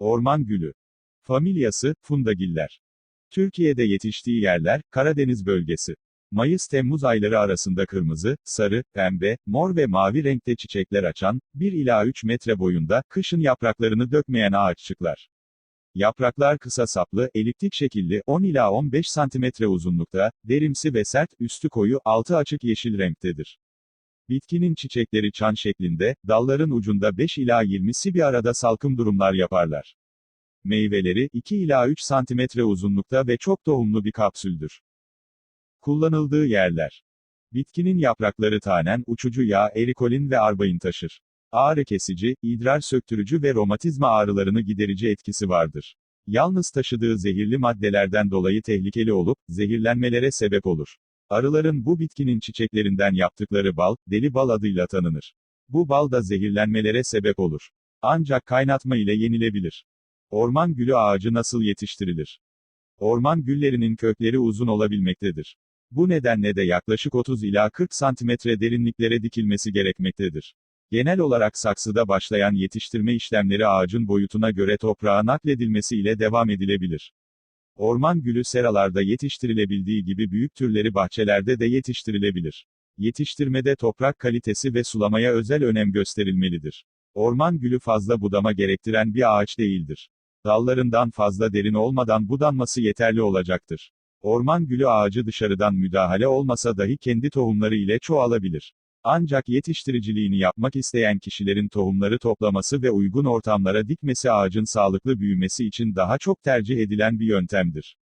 Orman gülü. Familyası, Fundagiller. Türkiye'de yetiştiği yerler, Karadeniz bölgesi. Mayıs-Temmuz ayları arasında kırmızı, sarı, pembe, mor ve mavi renkte çiçekler açan, 1 ila 3 metre boyunda, kışın yapraklarını dökmeyen ağaççıklar. Yapraklar kısa saplı, eliptik şekilli, 10 ila 15 santimetre uzunlukta, derimsi ve sert, üstü koyu, altı açık yeşil renktedir. Bitkinin çiçekleri çan şeklinde, dalların ucunda 5 ila 20'si bir arada salkım durumlar yaparlar. Meyveleri, 2 ila 3 santimetre uzunlukta ve çok tohumlu bir kapsüldür. Kullanıldığı yerler. Bitkinin yaprakları tanen, uçucu yağ, erikolin ve arbain taşır. Ağrı kesici, idrar söktürücü ve romatizma ağrılarını giderici etkisi vardır. Yalnız taşıdığı zehirli maddelerden dolayı tehlikeli olup, zehirlenmelere sebep olur. Arıların bu bitkinin çiçeklerinden yaptıkları bal, deli bal adıyla tanınır. Bu bal da zehirlenmelere sebep olur. Ancak kaynatma ile yenilebilir. Orman gülü ağacı nasıl yetiştirilir? Orman güllerinin kökleri uzun olabilmektedir. Bu nedenle de yaklaşık 30 ila 40 santimetre derinliklere dikilmesi gerekmektedir. Genel olarak saksıda başlayan yetiştirme işlemleri ağacın boyutuna göre toprağa nakledilmesi ile devam edilebilir. Orman gülü seralarda yetiştirilebildiği gibi büyük türleri bahçelerde de yetiştirilebilir. Yetiştirmede toprak kalitesi ve sulamaya özel önem gösterilmelidir. Orman gülü fazla budama gerektiren bir ağaç değildir. Dallarından fazla derin olmadan budanması yeterli olacaktır. Orman gülü ağacı dışarıdan müdahale olmasa dahi kendi tohumları ile çoğalabilir. Ancak yetiştiriciliğini yapmak isteyen kişilerin tohumları toplaması ve uygun ortamlara dikmesi ağacın sağlıklı büyümesi için daha çok tercih edilen bir yöntemdir.